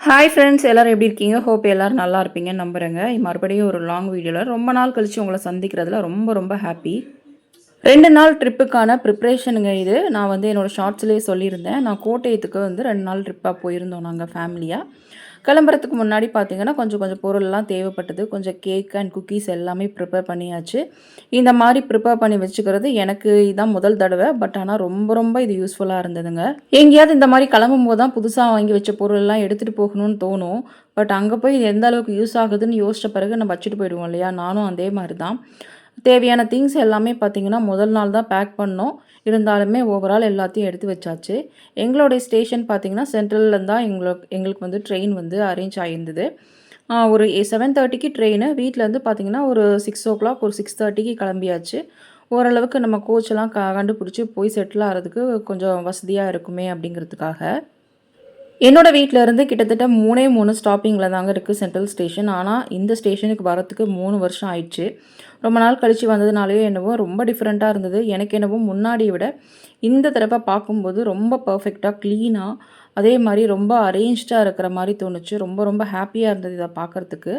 Hi friends எல்லோரும் எப்படி இருக்கீங்க? ஹோப் எல்லோரும் நல்லா இருப்பீங்கன்னு நம்புகிறேங்க மறுபடியும் ஒரு லாங் வீடியோவில் ரொம்ப நாள் கழித்து உங்களை சந்திக்கிறதுல ரொம்ப ரொம்ப ஹாப்பி ரெண்டு நாள் ட்ரிப்புக்கான ப்ரிப்ரேஷனுங்க இது. நான் வந்து என்னோடய ஷார்ட்ஸ்லேயே சொல்லியிருந்தேன். நான் கோட்டயத்துக்கு வந்து ரெண்டு நாள் ட்ரிப்பாக போயிருந்தோம் நாங்கள் ஃபேமிலியாக கிளம்புறதுக்கு முன்னாடி பார்த்தீங்கன்னா கொஞ்சம் கொஞ்சம் பொருள்லாம் தேவைப்பட்டது. கொஞ்சம் கேக் அண்ட் குக்கீஸ் எல்லாமே ப்ரிப்பேர் பண்ணியாச்சு. இந்த மாதிரி ப்ரிப்பேர் பண்ணி வச்சுக்கிறது எனக்கு இதான் முதல் தடவை. பட் ஆனால் ரொம்ப ரொம்ப இது யூஸ்ஃபுல்லாக இருந்ததுங்க. எங்கேயாவது இந்த மாதிரி கிளம்பும் போது தான் புதுசாக வாங்கி வச்ச பொருள்லாம் எடுத்துகிட்டு போகணும்னு தோணும். பட் அங்கே போய் இது எந்த அளவுக்கு யூஸ் ஆகுதுன்னு யோசிச்ச பிறகு நம்ம வச்சுட்டு போயிடுவோம் இல்லையா? நானும் அதே மாதிரி தான் தேவையான திங்ஸ் எல்லாமே பார்த்திங்கன்னா முதல் நாள் தான் பேக் பண்ணோம். இருந்தாலுமே ஓவரால் எல்லாத்தையும் எடுத்து வச்சாச்சு. எங்களுடைய ஸ்டேஷன் பார்த்திங்கன்னா சென்ட்ரலில் தான் எங்களுக்கு எங்களுக்கு வந்து ட்ரெயின் வந்து அரேஞ்ச் ஆகியிருந்தது ஒரு செவன் தேர்ட்டிக்கு ட்ரெயின் வீட்டிலேருந்து பார்த்திங்கன்னா ஒரு சிக்ஸ் ஓ கிளாக் ஒரு சிக்ஸ் தேர்ட்டிக்கு கிளம்பியாச்சு. ஓரளவுக்கு நம்ம கோச்செல்லாம் க கண்டுபிடிச்சி போய் செட்டில் ஆகிறதுக்கு கொஞ்சம் வசதியாக இருக்குமே அப்படிங்கிறதுக்காக. என்னோடய வீட்டில் இருந்து கிட்டத்தட்ட மூணே மூணு ஸ்டாப்பிங்கில் தாங்க இருக்குது சென்ட்ரல் ஸ்டேஷன் ஆனால் இந்த ஸ்டேஷனுக்கு வரத்துக்கு மூணு வருஷம் ஆயிடுச்சு. ரொம்ப நாள் கழித்து வந்ததுனாலேயோ என்னவோ ரொம்ப டிஃப்ரெண்ட்டாக இருந்தது. எனக்கு என்னவோ முன்னாடியை விட இந்த தடவை பார்க்கும்போது ரொம்ப பர்ஃபெக்டாக க்ளீனாக அதே மாதிரி ரொம்ப அரேஞ்ச்டாக இருக்கிற மாதிரி தோணுச்சு. ரொம்ப ரொம்ப ஹாப்பியாக இருந்தது இதை பார்க்குறதுக்கு.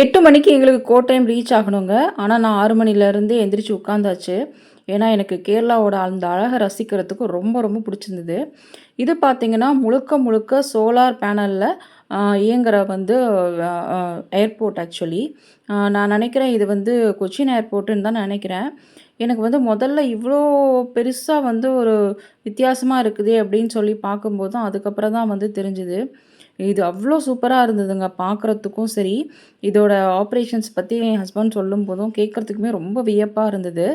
எட்டு மணிக்கு எங்களுக்கு கோட்டையம் ரீச் ஆகணுங்க. ஆனால் நான் ஆறு மணிலேருந்து எந்திரிச்சு உட்காந்தாச்சு. ஏன்னா எனக்கு கேரளாவோட அந்த அழகை ரசிக்கிறதுக்கு ரொம்ப ரொம்ப பிடிச்சிருந்தது. இது பார்த்திங்கன்னா முழுக்க முழுக்க சோலார் பேனலில் இயங்குகிற வந்து ஏர்போர்ட் ஆக்சுவலி நான் நினைக்கிறேன் இது வந்து கொச்சின் ஏர்போர்ட்டுன்னு தான் நினைக்கிறேன். எனக்கு வந்து முதல்ல இவ்வளோ பெருசாக வந்து ஒரு வித்தியாசமாக இருக்குது அப்படின்னு சொல்லி பார்க்கும்போது தான் அதுக்கப்புறம் தான் வந்து தெரிஞ்சுது. இது அவ்வளோ சூப்பராக இருந்ததுங்க. பார்க்குறதுக்கும் சரி இதோட ஆப்ரேஷன்ஸ் பற்றி என் ஹஸ்பண்ட் சொல்லும் போதும் கேட்குறதுக்குமே ரொம்ப வியப்பாக இருந்தது.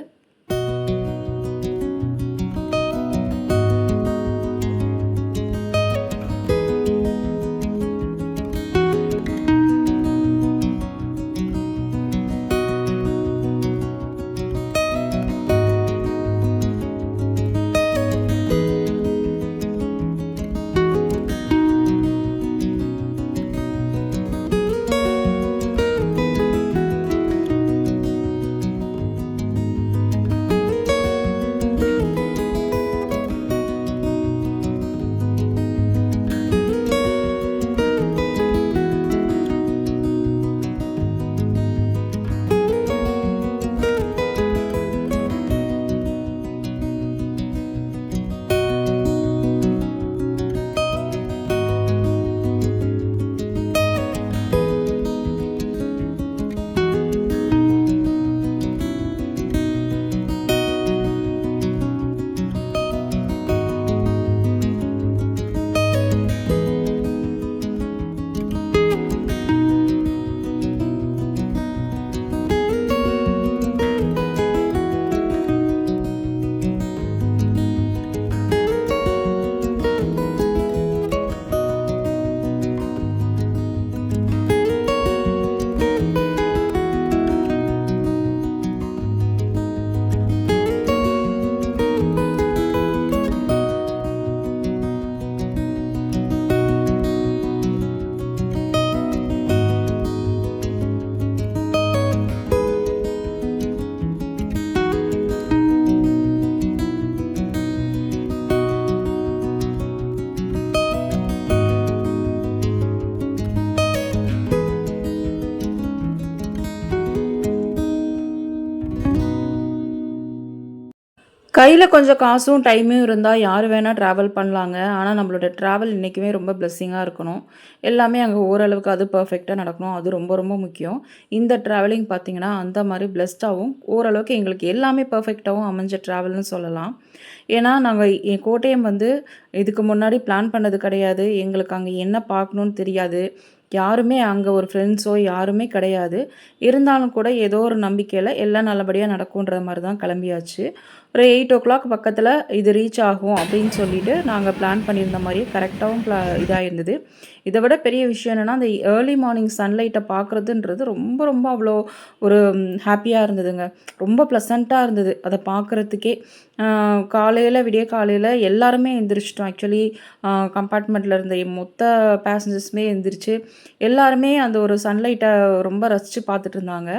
கையில் கொஞ்சம் காசும் டைமும் இருந்தால் யார் வேணால் ட்ராவல் பண்ணலாங்க. ஆனால் நம்மளோட ட்ராவல் இன்றைக்குமே ரொம்ப பிளெஸ்ஸிங்காக இருக்கணும். எல்லாமே அங்கே ஓரளவுக்கு அது பர்ஃபெக்டாக நடக்கணும். அது ரொம்ப ரொம்ப முக்கியம். இந்த ட்ராவலிங் பார்த்திங்கன்னா அந்த மாதிரி பிளெஸ்டாகவும் ஓரளவுக்கு எங்களுக்கு எல்லாமே பர்ஃபெக்டாகவும் அமைஞ்ச ட்ராவல்னு சொல்லலாம். ஏன்னா நாங்கள் என் கோட்டயம் வந்து இதுக்கு முன்னாடி பிளான் பண்ணது கிடையாது. எங்களுக்கு அங்கே என்ன பார்க்கணுன்னு தெரியாது. யாருமே அங்கே ஒரு ஃப்ரெண்ட்ஸோ யாருமே கிடையாது. இருந்தாலும் கூட ஏதோ ஒரு நம்பிக்கையில் எல்லாம் நல்லபடியாக நடக்குன்ற மாதிரி தான் கிளம்பியாச்சு. ஒரு எயிட் ஓ கிளாக் பக்கத்தில் இது ரீச் ஆகும் அப்படின்னு சொல்லிட்டு நாங்கள் பிளான் பண்ணியிருந்த மாதிரியே கரெக்டாகவும் ப்ளா இதாக இருந்தது இதை விட பெரிய விஷயம் என்னென்னா அந்த ஏர்லி மார்னிங் சன்லைட்டை பார்க்குறதுன்றது ரொம்ப ரொம்ப அவ்வளோ ஒரு ஹாப்பியாக இருந்ததுங்க. ரொம்ப ப்ளசண்ட்டாக இருந்தது. அதை பார்க்குறதுக்கே காலையில் விடிய காலையில் எல்லாருமே எந்திரிச்சிட்டோம். ஆக்சுவலி கம்பார்ட்மெண்ட்டில் இருந்த மொத்த பேசஞ்சர்ஸுமே எந்திரிச்சு எல்லாருமே அந்த ஒரு சன்லைட்டை ரொம்ப ரசித்து பார்த்துட்டு இருந்தாங்க.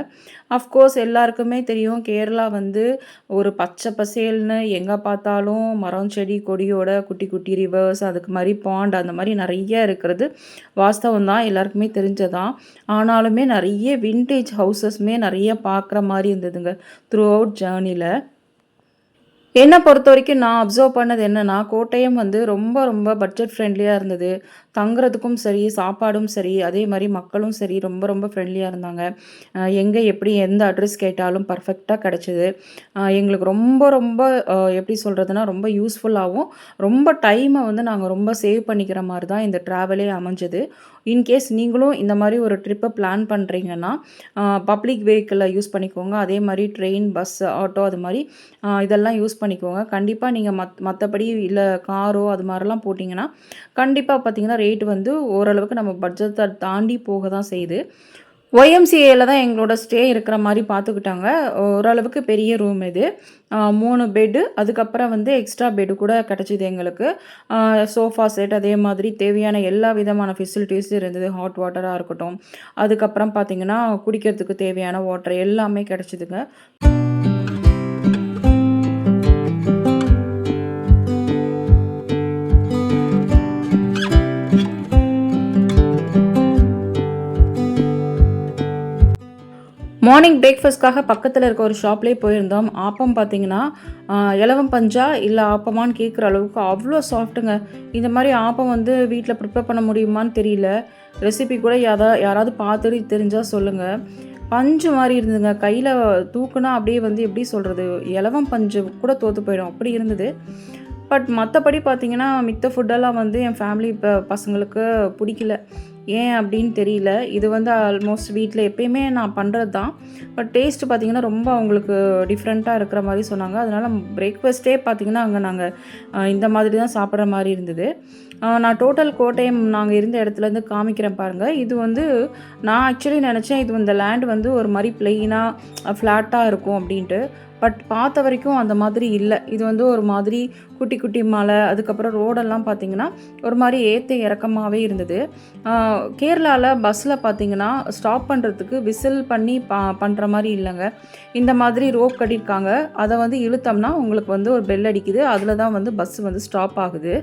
அஃப்கோர்ஸ் எல்லாருக்குமே தெரியும் கேரளா வந்து ஒரு பச்சை பசேல்னு எங்கே பார்த்தாலும் மரம் செடி கொடியோட குட்டி குட்டி ரிவர்ஸ் அதுக்கு மாதிரி பாண்ட் அந்த மாதிரி நிறைய இருக்கிறது. வாஸ்தவம் தான் எல்லாருக்குமே தெரிஞ்சதான். ஆனாலுமே நிறைய வின்டேஜ் ஹவுசஸ்மே நிறைய பார்க்குற மாதிரி இருந்ததுங்க த்ரூ அவுட் ஜேர்னியில் என்னை பொறுத்த வரைக்கும் நான் அப்சர்வ் பண்ணது என்னென்னா கோட்டயம் வந்து ரொம்ப ரொம்ப பட்ஜெட் ஃப்ரெண்ட்லியாக இருந்தது. தங்குறதுக்கும் சரி சாப்பாடும் சரி அதே மாதிரி மக்களும் சரி ரொம்ப ரொம்ப ஃப்ரெண்ட்லியாக இருந்தாங்க. எங்கே எப்படி எந்த அட்ரஸ் கேட்டாலும் பர்ஃபெக்டாக கிடச்சிது. எங்களுக்கு ரொம்ப ரொம்ப எப்படி சொல்கிறதுனா ரொம்ப யூஸ்ஃபுல்லாகவும் ரொம்ப டைமை வந்து நாங்கள் ரொம்ப சேவ் பண்ணிக்கிற மாதிரி தான் இந்த ட்ராவலே அமைஞ்சது. இன்கேஸ் நீங்களும் இந்த மாதிரி ஒரு ட்ரிப்பை பிளான் பண்ணுறீங்கன்னா பப்ளிக் வெஹிக்கிளை யூஸ் பண்ணிக்கோங்க. அதே மாதிரி ட்ரெயின் பஸ் ஆட்டோ அது மாதிரி இதெல்லாம் யூஸ் பண்ணிக்கோங்க. கண்டிப்பாக நீங்கள் மத் மற்றபடி இல்லை காரோ அது மாதிரிலாம் போட்டிங்கன்னா கண்டிப்பாக பார்த்தீங்கன்னா ரேட் வந்து ஓரளவுக்கு நம்ம பட்ஜெட்டை தாண்டி போக தான் செய்யுது ஒய்எம்சிஏல தான் எங்களோட ஸ்டே இருக்கிற மாதிரி பார்த்துக்கிட்டாங்க ஓரளவுக்கு பெரிய ரூம் இது. மூணு பெட்டு அதுக்கப்புறம் வந்து எக்ஸ்ட்ரா பெட்டு கூட கிடச்சிது எங்களுக்கு. சோஃபா செட் அதே மாதிரி தேவையான எல்லா விதமான ஃபெசிலிட்டிஸும் இருந்தது. ஹாட் வாட்டராக இருக்கட்டும். அதுக்கப்புறம் பார்த்திங்கன்னா குடிக்கிறதுக்கு தேவையான வாட்டர் எல்லாமே கிடச்சிதுங்க. மார்னிங் பிரேக்ஃபாஸ்ட்காக பக்கத்தில் இருக்க ஒரு ஷாப்லேயே போயிருந்தோம். ஆப்பம் பார்த்தீங்கன்னா இலவம் பஞ்சா இல்லை ஆப்பமான்னு கேட்குற அளவுக்கு அவ்வளோ சாஃப்ட்டுங்க இந்த மாதிரி ஆப்பம் வந்து வீட்டில் ப்ரிப்பேர் பண்ண முடியுமான்னு தெரியல. ரெசிபி கூட யாரா யாராவது பார்த்துட்டு தெரிஞ்சால் சொல்லுங்கள் பஞ்சு மாதிரி இருந்ததுங்க. கையில் தூக்குனா அப்படியே வந்து எப்படி சொல்கிறது இலவம் பஞ்சு கூட தோற்று போயிடும். அப்படி இருந்தது. பட் மற்றபடி பார்த்திங்கன்னா மித்த ஃபுட்டெல்லாம் வந்து என் ஃபேமிலி இப்போ பசங்களுக்கு பிடிக்கல. ஏன் அப்படின்னு தெரியல. இது வந்து ஆல்மோஸ்ட் வீட்டில் எப்பயுமே நான் பண்ணுறது தான் பட் டேஸ்ட் பார்த்திங்கன்னா ரொம்ப அவங்களுக்கு டிஃப்ரெண்ட்டாக இருக்கிற மாதிரி சொன்னாங்க. அதனால் பிரேக்ஃபாஸ்ட்டே பார்த்திங்கன்னா அங்கே நாங்கள் இந்த மாதிரி தான் சாப்பிட்ற மாதிரி இருந்தது. நான் டோட்டல் கோட்டையம் நாங்கள் இருந்த இடத்துலேருந்து காமிக்கிறேன் பாருங்கள் இது வந்து நான் ஆக்சுவலி நினச்சேன் இது இந்த லேண்ட் வந்து ஒரு மாதிரி பிளெயினாக ஃப்ளாட்டாக இருக்கும் அப்படின்ட்டு. பட் பார்த்த வரைக்கும் அந்த மாதிரி இல்லை. இது வந்து ஒரு மாதிரி குட்டி குட்டி மலை அதுக்கப்புறம் ரோடெல்லாம் பார்த்திங்கன்னா ஒரு மாதிரி ஏற்ற இறக்கமாகவே இருந்தது. கேரளாவில் பஸ்ஸில் பார்த்திங்கன்னா ஸ்டாப் பண்ணுறதுக்கு விசில் பண்ணி பா பண்ணுற மாதிரி இல்லைங்க. இந்த மாதிரி ரோப் கட்டியிருக்காங்க. அதை வந்து இழுத்தோம்னா உங்களுக்கு வந்து ஒரு பெல் அடிக்குது. அதில் தான் வந்து பஸ் வந்து ஸ்டாப் ஆகுது.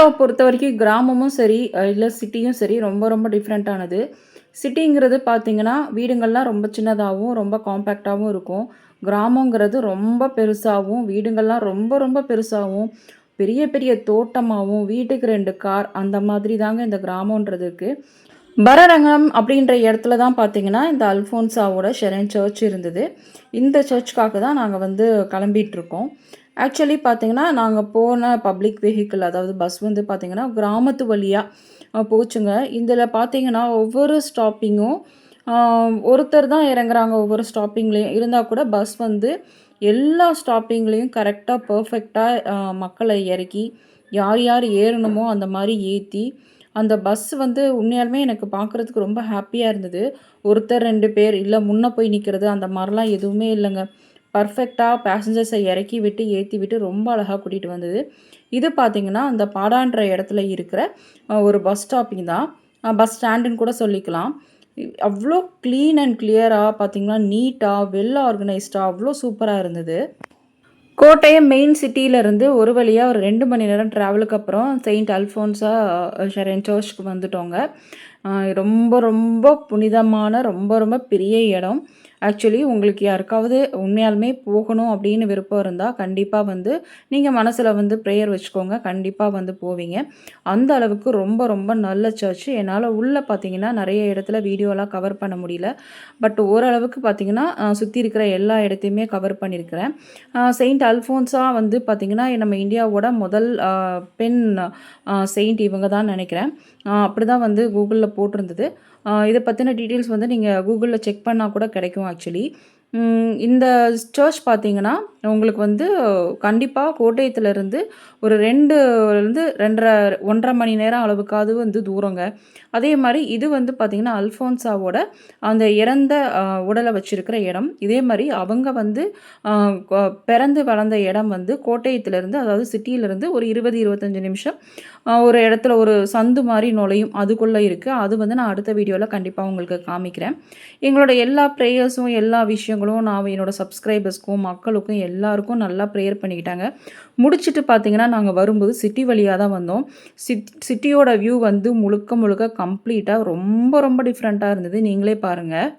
கேரளாவை பொறுத்த வரைக்கும் கிராமமும் சரி இல்லை சிட்டியும் சரி ரொம்ப ரொம்ப டிஃப்ரெண்ட்டானது சிட்டிங்கிறது பார்த்திங்கன்னா வீடுங்கள்லாம் ரொம்ப சின்னதாகவும் ரொம்ப காம்பேக்டாகவும் இருக்கும். கிராமங்கிறது ரொம்ப பெருசாகவும் வீடுங்கள்லாம் ரொம்ப ரொம்ப பெருசாகவும் பெரிய பெரிய தோட்டமாகவும் வீட்டுக்கு ரெண்டு கார் அந்த மாதிரி தாங்க இந்த கிராமன்றது இருக்குது பரரங்கம் அப்படின்ற இடத்துல தான் பார்த்தீங்கன்னா இந்த அல்ஃபோன்ஸாவோட ஷெரன் சர்ச் இருந்தது. இந்த சர்ச்சுக்காக தான் நாங்கள் வந்து கிளம்பிகிட்ருக்கோம் ஆக்சுவலி பார்த்தீங்கன்னா நாங்கள் போன பப்ளிக் வெஹிக்கிள் அதாவது பஸ் வந்து பார்த்திங்கன்னா கிராமத்து வழியாக போச்சுங்க. இதில் பார்த்தீங்கன்னா, ஒவ்வொரு ஸ்டாப்பிங்கும் ஒருத்தர் தான் இறங்குறாங்க ஒவ்வொரு ஸ்டாப்பிங்லேயும். இருந்தால் கூட பஸ் வந்து எல்லா ஸ்டாப்பிங்லேயும் கரெக்டாக பர்ஃபெக்டாக மக்களை இறக்கி, யார் யார் ஏறணுமோ அந்த மாதிரி ஏற்றி அந்த பஸ் வந்து உண்மையாலுமே எனக்கு பார்க்குறதுக்கு ரொம்ப ஹாப்பியாக இருந்தது. ஒருத்தர் ரெண்டு பேர், இல்லை முன்னே போய் நிற்கிறது அந்த மாதிரிலாம் எதுவுமே இல்லைங்க பர்ஃபெக்டாக பேசஞ்சர்ஸை இறக்கி விட்டு, ஏற்றி விட்டு ரொம்ப அழகாக கூட்டிகிட்டு வந்தது. இது பார்த்திங்கன்னா அந்த பாடான்ற இடத்துல இருக்கிற ஒரு பஸ் ஸ்டாப்பிங் தான். பஸ் ஸ்டாண்டுன்னு கூட சொல்லிக்கலாம். அவ்வளோ க்ளீன் அண்ட் கிளியராக பார்த்திங்கன்னா நீட்டாக வெல் ஆர்கனைஸ்டாக அவ்வளோ சூப்பராக இருந்தது. கோட்டயம் மெயின் சிட்டியிலேருந்து ஒரு வழியாக ஒரு ரெண்டு மணி நேரம் ட்ராவலுக்கு அப்புறம் செயின்ட் அல்ஃபோன்ஸா ஷெரைன் சர்ச்சுக்கு வந்துட்டோங்க. ரொம்ப ரொம்ப புனிதமான, ரொம்ப ரொம்ப பெரிய இடம். ஆக்சுவலி உங்களுக்கு யாருக்காவது உண்மையாலுமே போகணும் அப்படின்னு விருப்பம் இருந்தால் கண்டிப்பாக வந்து நீங்கள் மனசில் வந்து ப்ரேயர் வச்சுக்கோங்க. கண்டிப்பாக வந்து போவீங்க. அந்த அளவுக்கு ரொம்ப ரொம்ப நல்ல சர்ச். என்னால் உள்ளே பார்த்தீங்கன்னா, நிறைய இடத்துல வீடியோலாம் கவர் பண்ண முடியல. பட் ஓரளவுக்கு பார்த்தீங்கன்னா, சுற்றி இருக்கிற எல்லா இடத்தையுமே கவர் பண்ணியிருக்கிறேன். செயின்ட் அல்ஃபோன்ஸா வந்து பார்த்திங்கன்னா நம்ம இந்தியாவோட முதல் பெண் செயின்ட் இவங்க தான் நினைக்கிறேன் அப்படி அப்படிதான் வந்து கூகுளில் போட்டிருந்தது. இதை பற்றின டீட்டெயில்ஸ் வந்து நீங்கள் கூகுளில் செக் பண்ணால் கூட கிடைக்கும் ஆக்சுவலி. இந்த சர்ச் பார்த்தீங்கன்னா, உங்களுக்கு வந்து கண்டிப்பாக கோட்டயத்துலேருந்து ஒரு 2லருந்து 2 1/2 1 1/2 மணி நேரம் அளவுக்காவது வந்து தூரங்க. அதே மாதிரி இது வந்து பார்த்திங்கன்னா அல்ஃபோன்ஸாவோட அந்த இறந்த உடலை வச்சுருக்கிற இடம். இதே மாதிரி அவங்க வந்து பிறந்து வளர்ந்த இடம் வந்து கோட்டயத்துலேருந்து அதாவது சிட்டியிலேருந்து ஒரு 20, 25 நிமிஷம் ஒரு இடத்துல ஒரு சந்து மாதிரி நுழையும். அதுக்குள்ளே இருக்குது அது வந்து நான் அடுத்த வீடியோவில் கண்டிப்பாக உங்களுக்கு காமிக்கிறேன். எங்களோட எல்லா ப்ரேயர்ஸும், எல்லா விஷயங்களும் நான் என்னோடய சப்ஸ்கிரைபர்ஸ்க்கும், மக்களுக்கும் எல்லாருக்கும் நல்லா ப்ரேயர் பண்ணிக்கிட்டாங்க. முடிச்சுட்டு பார்த்தீங்கன்னா, நாங்கள் வரும்போது சிட்டி வழியாக தான் வந்தோம். சிட் சிட்டியோட வியூ வந்து முழுக்க முழுக்க கம்ப்ளீட்டாக ரொம்ப ரொம்ப டிஃப்ரெண்ட்டாக இருந்தது. நீங்களே பாருங்கள்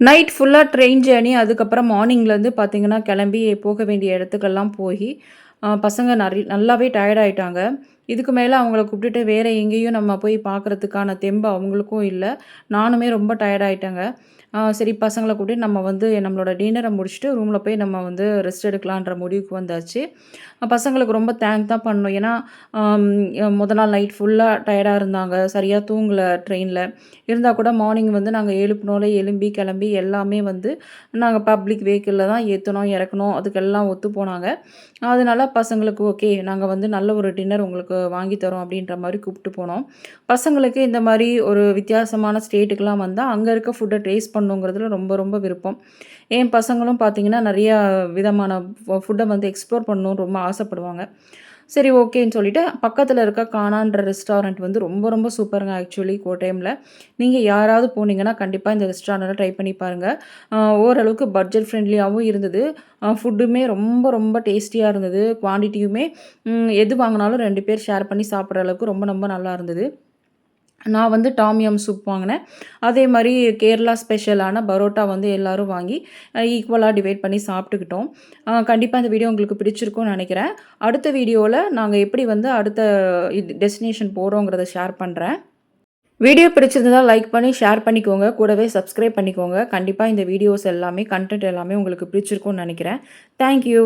நைட் ஃபுல்லாக ட்ரெயின் ஜேர்னி. அதுக்கப்புறம் மார்னிங்லேருந்து பார்த்திங்கன்னா கிளம்பி போக வேண்டிய இடத்துக்கெல்லாம் போய் பசங்க நிறைய நல்லாவே டயர்ட் ஆகிட்டாங்க இதுக்கு மேலே அவங்கள கூப்பிட்டுட்டு வேறு எங்கேயும் நம்ம போய் பார்க்குறதுக்கான தெம்பு அவங்களுக்கும் இல்லை. நானுமே ரொம்ப டயர்டாயிட்டேங்க சரி பசங்களை கூப்பிட்டு நம்ம வந்து நம்மளோட டின்னரை முடிச்சுட்டு ரூமில் போய் நம்ம வந்து ரெஸ்ட் எடுக்கலான்ற முடிவுக்கு வந்தாச்சு. பசங்களுக்கு ரொம்ப தேங்க் தான் பண்ணோம் ஏன்னா முத நாள் நைட் ஃபுல்லாக டயர்டாக இருந்தாங்க. சரியாக தூங்கலை ட்ரெயினில் இருந்தால் கூட மார்னிங் வந்து நாங்கள் எழுப்பினோலே எலும்பி கிளம்பி எல்லாமே வந்து நாங்கள் பப்ளிக் வெஹிக்கிளில் தான் ஏற்றணும் இறக்கணும். அதுக்கெல்லாம் ஒத்து போனாங்க. அதனால பசங்களுக்கு ஓகே நாங்கள் வந்து நல்ல ஒரு டின்னர் உங்களுக்கு வாங்கி தரோம் அப்படின்ற மாதிரி கூப்பிட்டு போனோம். பசங்களுக்கு இந்த மாதிரி ஒரு வித்தியாசமான ஸ்டேட்டுக்கெலாம் வந்தால் அங்கே இருக்க ஃபுட்டை டேஸ்ட் பண்ணுங்கிறதுல ரொம்ப ரொம்ப விருப்பம். ஏன் பசங்களும் பார்த்தீங்கன்னா நிறையா விதமான ஃபுட்டை வந்து எக்ஸ்ப்ளோர் பண்ணணும்னு ரொம்ப ஆசைப்படுவாங்க. சரி ஓகேன்னு சொல்லிட்டு பக்கத்தில் இருக்க கானான்ற ரெஸ்டாரண்ட் வந்து ரொம்ப ரொம்ப சூப்பருங்க ஆக்சுவலி கோட்டயமில். நீங்கள் யாராவது போனீங்கன்னா கண்டிப்பாக இந்த ரெஸ்டாரண்ட்டை ட்ரை பண்ணி பாருங்கள் ஓரளவுக்கு பட்ஜெட் ஃப்ரெண்ட்லியாகவும் இருந்தது. ஃபுட்டுமே ரொம்ப ரொம்ப டேஸ்டியாக இருந்தது. குவான்டிட்டியுமே எது வாங்கினாலும் ரெண்டு பேர் ஷேர் பண்ணி சாப்பிட்ற அளவுக்கு ரொம்ப ரொம்ப நல்லா இருந்தது. நான் வந்து டாமியம் சூப் வாங்கினேன். அதே மாதிரி கேரளா ஸ்பெஷலான பரோட்டா வந்து எல்லோரும் வாங்கி ஈக்குவலாக டிவைட் பண்ணி சாப்பிட்டுக்கிட்டோம். கண்டிப்பாக இந்த வீடியோ உங்களுக்கு பிடிச்சிருக்கும்னு நினைக்கிறேன். அடுத்த வீடியோவில் நாங்கள் எப்படி வந்து அடுத்த இது டெஸ்டினேஷன் போகிறோங்கிறத ஷேர் பண்ணுறேன் வீடியோ பிடிச்சிருந்தா லைக் பண்ணி ஷேர் பண்ணிக்கோங்க. கூடவே சப்ஸ்கிரைப் பண்ணிக்கோங்க. கண்டிப்பாக இந்த வீடியோஸ் எல்லாமே கண்டென்ட் எல்லாமே உங்களுக்கு பிடிச்சிருக்கும்னு நினைக்கிறேன். தேங்க்யூ